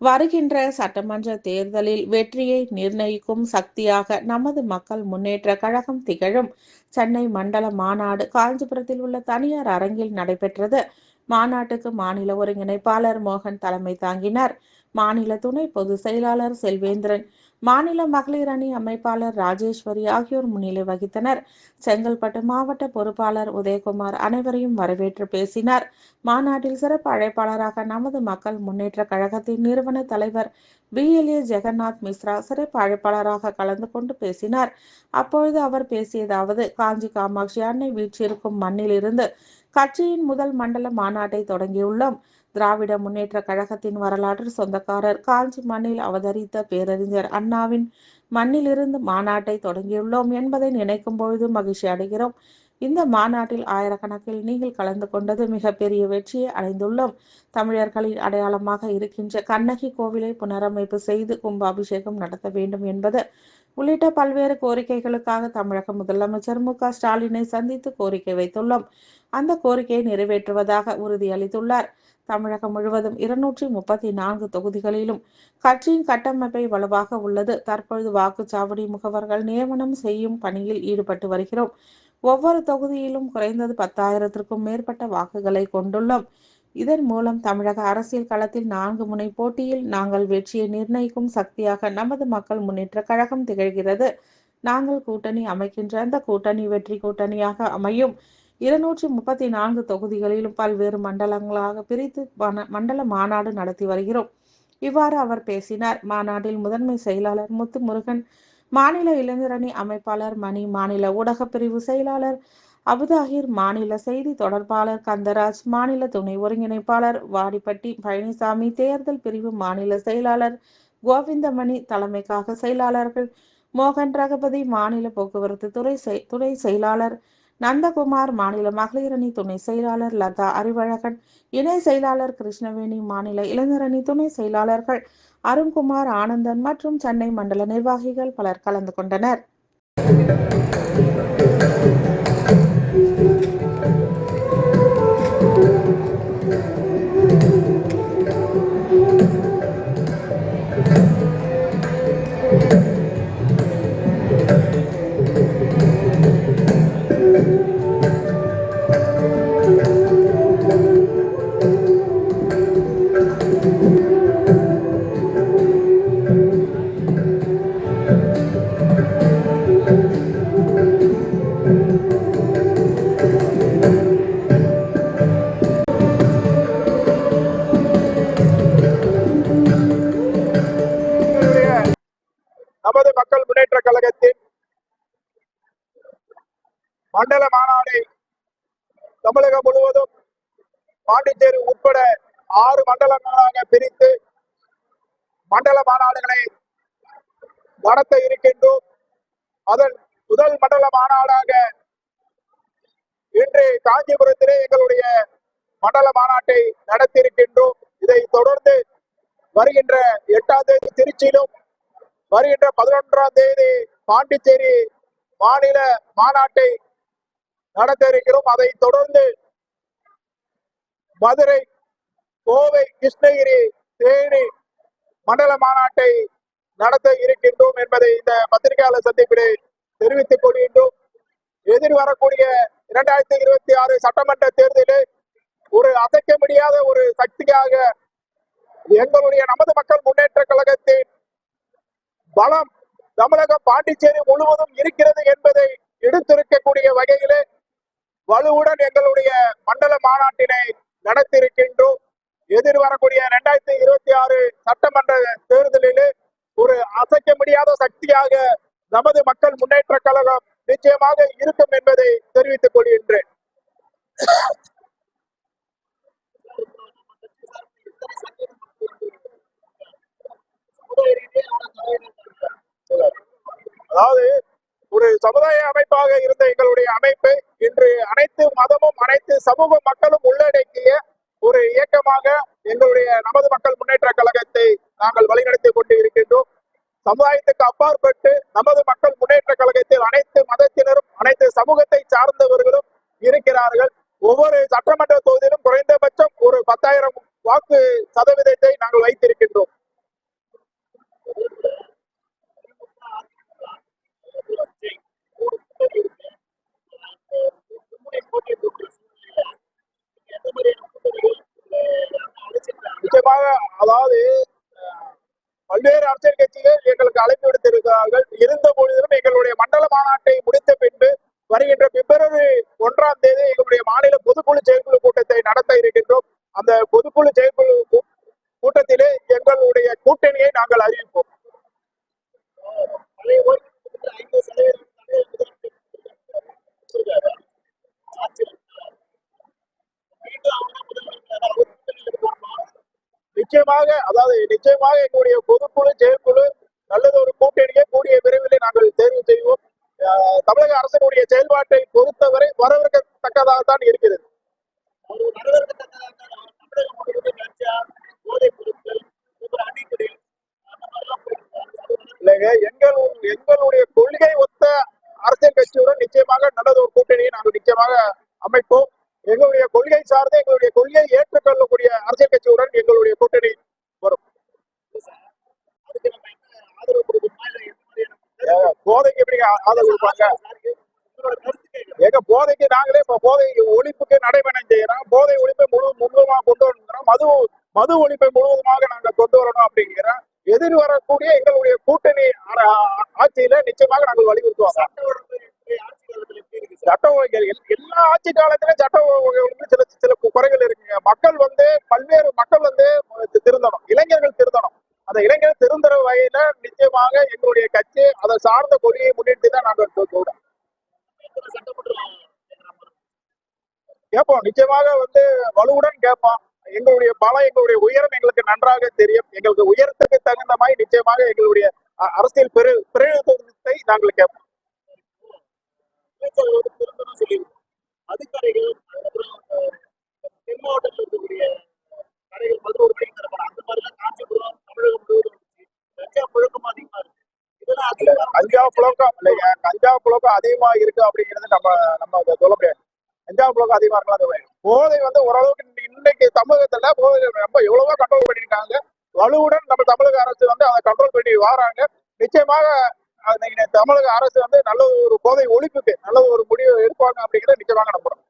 வருகின்ற சட்டமன்ற தேர்தலில் வெற்றியை நிர்ணயிக்கும் சக்தியாக நமது மக்கள் முன்னேற்ற கழகம் திகழும். சென்னை மண்டல மாநாடு காஞ்சிபுரத்தில் உள்ள தனியார் அரங்கில் நடைபெற்றது. மாநாட்டுக்கு மாநில ஒருங்கிணைப்பாளர் மோகன் தலைமை தாங்கினார். மாநில துணை பொதுச் செயலாளர் செல்வேந்திரன் மாநில மகளிர் அணி அமைப்பாளர் ராஜேஸ்வரி ஆகியோர் முன்னிலை வகித்தனர். செங்கல்பட்டு மாவட்ட பொறுப்பாளர் உதயகுமார் அனைவரையும் வரவேற்று பேசினார். மாநாட்டில் சிறப்பு அழைப்பாளராக நமது மக்கள் முன்னேற்ற கழகத்தின் நிறுவன தலைவர் பிஎல்ஏ ஜெகநாத் மிஸ்ரா சிறப்பு அழைப்பாளராக கலந்து கொண்டு பேசினார். அப்பொழுது அவர் பேசியதாவது காஞ்சி காமாட்சி அன்னை வீற்றிருக்கும் மண்ணிலிருந்து கட்சியின் முதல் மண்டல மாநாட்டை தொடங்கியுள்ளோம். திராவிட முன்னேற்ற கழகத்தின் வரலாற்று சொந்தக்காரர் காஞ்சி மண்ணில் அவதரித்த பேரறிஞர் அண்ணாவின் மண்ணிலிருந்து மாநாட்டை தொடங்கியுள்ளோம் என்பதை நினைக்கும் பொழுது மகிழ்ச்சி அடைகிறோம். இந்த மாநாட்டில் ஆயிரக்கணக்கில் நீங்கள் கலந்து கொண்டது மிகப்பெரிய வெற்றியை அடைந்துள்ளோம். தமிழர்களின் அடையாளமாக இருக்கின்ற கண்ணகி கோவிலை புனரமைப்பு செய்து கும்பாபிஷேகம் நடத்த வேண்டும் என்பது உள்ளிட்ட பல்வேறு கோரிக்கைகளுக்காக தமிழக முதலமைச்சர் மு க ஸ்டாலினை சந்தித்து கோரிக்கை வைத்துள்ளோம். அந்த கோரிக்கையை நிறைவேற்றுவதாக உறுதியளித்துள்ளார். தமிழகம் முழுவதும் இருநூற்றி முப்பத்தி நான்கு தொகுதிகளிலும் கட்சியின் கட்டமைப்பை வலுவாக உள்ளது. தற்பொழுது வாக்குச்சாவடி முகவர்கள் நியமனம் செய்யும் பணியில் ஈடுபட்டு வருகிறோம். ஒவ்வொரு தொகுதியிலும் குறைந்தது பத்தாயிரத்திற்கும் மேற்பட்ட வாக்குகளை கொண்டுள்ளோம். இதன் மூலம் தமிழக அரசியல் களத்தில் நான்கு முனை போட்டியில் நாங்கள் வெற்றியை நிர்ணயிக்கும் சக்தியாக நமது மக்கள் முன்னேற்ற கழகம் திகழ்கிறது. நாங்கள் கூட்டணி அமைக்கின்ற அந்த கூட்டணி வெற்றி கூட்டணியாக அமையும். இருநூற்றி முப்பத்தி நான்கு தொகுதிகளிலும் பல்வேறு மண்டலங்களாக பிரித்து மண்டல மாநாடு நடத்தி வருகிறோம். இவ்வாறு அவர் பேசினார். மாநாட்டில் முதன்மை செயலாளர் முத்து முருகன் மாநில இளைஞரணி அமைப்பாளர் மணி மாநில ஊடகப் பிரிவு செயலாளர் அபுதாகிர் மாநில செய்தி தொடர்பாளர் கந்தராஜ் மாநில துணை ஒருங்கிணைப்பாளர் வாடிப்பட்டி பழனிசாமி தேர்தல் பிரிவு மாநில செயலாளர் கோவிந்தமணி தலைமைக்காக செயலாளர்கள் மோகன் ரகபதி மாநில போக்குவரத்து துறை துணை செயலாளர் நந்தகுமார் மாநில மகளிரணி துணை செயலாளர் லதா அறிவழகன் இணை செயலாளர் கிருஷ்ணவேணி மாநில இளைஞரணி துணை செயலாளர்கள் அருண்குமார் ஆனந்தன் மற்றும் சென்னை மண்டல நிர்வாகிகள் பலர் கலந்து கொண்டனர். மண்டல மாநாடை தமிழகம் முழுவதும் பாண்டிச்சேரி உட்பட ஆறு மண்டலங்களாக பிரித்து மண்டல மாநாடுகளை நடத்த இருக்கின்றோம். அதன் முதல் மண்டல மாநாடாக இன்று காஞ்சிபுரத்திலே எங்களுடைய மண்டல மாநாட்டை நடத்தியிருக்கின்றோம். இதை தொடர்ந்து வருகின்ற எட்டாம் தேதி திருச்சியிலும் வருகின்ற பதினொன்றாம் தேதி பாண்டிச்சேரி மாநில மாநாட்டை நடத்த இருக்கிறோம் அதை தொடர்ந்து மதுரை கோவை கிருஷ்ணகிரி தேனி மண்டல மாநாட்டை நடத்த இருக்கின்றோம் என்பதை இந்த பத்திரிகையாளர் சந்திப்பிலே தெரிவித்துக் கொள்கின்றோம். எதிர் வரக்கூடிய இரண்டாயிரத்தி இருபத்தி ஆறு சட்டமன்ற தேர்தலில் ஒரு அசைக்க முடியாத ஒரு சக்தியாக எங்களுடைய நமது மக்கள் முன்னேற்ற கழகத்தின் பலம் தமிழகம் பாண்டிச்சேரி முழுவதும் இருக்கிறது என்பதை எடுத்திருக்கக்கூடிய வகையிலே வலுவுடன் எங்களுடைய மண்டல மாநாட்டினை நடத்தியிருக்கின்றோம். எதிர்வரக்கூடிய இரண்டாயிரத்தி இருபத்தி ஆறு சட்டமன்ற தேர்தலில் ஒரு அசைக்க முடியாத சக்தியாக நமது மக்கள் முன்னேற்ற கழகம் நிச்சயமாக இருக்கும் என்பதை தெரிவித்துக் கொள்கின்றேன். அதாவது ஒரு சமுதாய அமைப்பாக இருந்த எங்களுடைய அமைப்பு அனைத்து சமூக மக்களும் உள்ளடக்கிய ஒரு இயக்கமாக எங்களுடைய நமது மக்கள் முன்னேற்ற கழகத்தை நாங்கள் வழிநடத்தி கொண்டு இருக்கின்றோம் சமுதாயத்துக்கு அப்பாற்பட்டு நமது மக்கள் முன்னேற்ற கழகத்தில் அனைத்து மதத்தினரும் அனைத்து சமூகத்தை சார்ந்தவர்களும் இருக்கிறார்கள். ஒவ்வொரு சட்டமன்ற தொகுதியிலும் குறைந்தபட்சம் ஒரு பத்தாயிரம் வாக்கு சதவீதத்தை நாங்கள் வைத்திருக்கின்றோம். நிச்சயமாக அதாவது பல்வேறு அரசியல் கட்சிகள் எங்களுக்கு அழைப்பு விடுத்திருக்கிறார்கள். இருந்த பொழுதிலும் எங்களுடைய மண்டல மாநாட்டை முடித்த பின்பு வருகின்ற பிப்ரவரி ஒன்றாம் தேதி எங்களுடைய மாநில பொதுக்குழு செயற்குழு கூட்டத்தை நடத்த இருக்கின்றோம். அந்த பொதுக்குழு செயற்குழு கூட்டத்திலே எங்களுடைய கூட்டணியை நாங்கள் அறிவிப்போம். நிச்சயமாக அதாவது நிச்சயமாக எங்களுடைய பொதுக்குழு செயற்குழு நல்லது ஒரு கூட்டணியை கூடிய விரைவில் நாங்கள் தேர்வு செய்வோம். தமிழக அரசினுடைய செயல்பாட்டை பொறுத்தவரை வரவேற்கத்தக்கதாகத்தான் இருக்கிறது. இல்லைங்க எங்கள் எங்களுடைய கொள்கை ஒத்த அரசியல் கட்சியுடன் நிச்சயமாக நல்லது ஒரு கூட்டணியை நாங்கள் நிச்சயமாக அமைப்போம். எங்களுடைய கொள்கை சார்ந்தே எங்களுடைய கொள்கையை ஏற்றுக்கொள்ளக்கூடிய அரசியல் கட்சியுடன் எங்களுடைய கூட்டணி வரும் ஏங்க, போதைக்கு எப்படி ஆதரவு கொடுப்பாங்க. எங்க போதைக்கு நாங்களே இப்ப போதை ஒழிப்புக்கு நடைபயணம் செய்யறோம். போதை ஒழிப்பை முழு முழுவதுமாக கொண்டு வரணும் மது மது ஒழிப்பை முழுவதுமாக நாங்க கொண்டு வரணும் அப்படிங்கிறோம். எதிர் வரக்கூடிய எங்களுடைய கூட்டணி ஆட்சியில நிச்சயமாக நாங்கள் வலியுறுத்துவோம். சட்ட எல்லா ஆட்சி காலத்திலும் சட்ட ஒழுங்கு சில சில குறைகள் இருக்குங்க. மக்கள் வந்து பல்வேறு மக்கள் வந்து திருந்தணும். இளைஞர்கள் திருந்தணும். அந்த இளைஞர்கள் திருந்துற வகையில நிச்சயமாக எங்களுடைய கட்சி அதை சார்ந்த கொள்கையை முன்னிட்டு தான் நாங்கள் சொல்றோம் கேட்போம். நிச்சயமாக வந்து வலுவுடன் கேட்போம். எங்களுடைய பலம் எங்களுடைய உயரம் எங்களுக்கு நன்றாக தெரியும். எங்களுக்கு உயரத்துக்கு தகுந்த மாதிரி நிச்சயமாக எங்களுடைய அரசியல் பெரு பிரதிநிதித்துவத்தை நாங்கள் கேட்போம். அதிகாரிகள் அதுக்கப்புறம் தென் மாவட்டத்தில் இருக்கக்கூடிய கடைகள் பதினோரு மணிக்கு திறப்பாங்க அந்த மாதிரிலாம் காஞ்சிபுரம் தமிழகம் முழுவதும் இருந்துச்சு கஞ்சா புழக்கம் அதிகமா இருக்கு இதெல்லாம் அதிகமா கஞ்சா புழக்கம் இல்லைங்க கஞ்சா புழக்கம் அதிகமா இருக்கு அப்படிங்கிறது நம்ம நம்ம சொல்ல முடியாது. கஞ்சா புழக்கம் அதிகமா இருக்கலாம் போதை வந்து ஓரளவுக்கு இன்னைக்கு தமிழகத்துல போதை ரொம்ப எவ்வளவோ கண்ட்ரோல் பண்ணிருக்காங்க வலுவுடன் நம்ம தமிழக அரசு வந்து அதை கண்ட்ரோல் பண்ணி வராங்க. நிச்சயமாக தமிழக அரசு வந்து நல்ல ஒரு போதை ஒழிப்புக்கு நல்ல ஒரு முடிவு எடுப்பாங்க அப்படிங்கிறத நிச்சயமாக நம்புறோம்.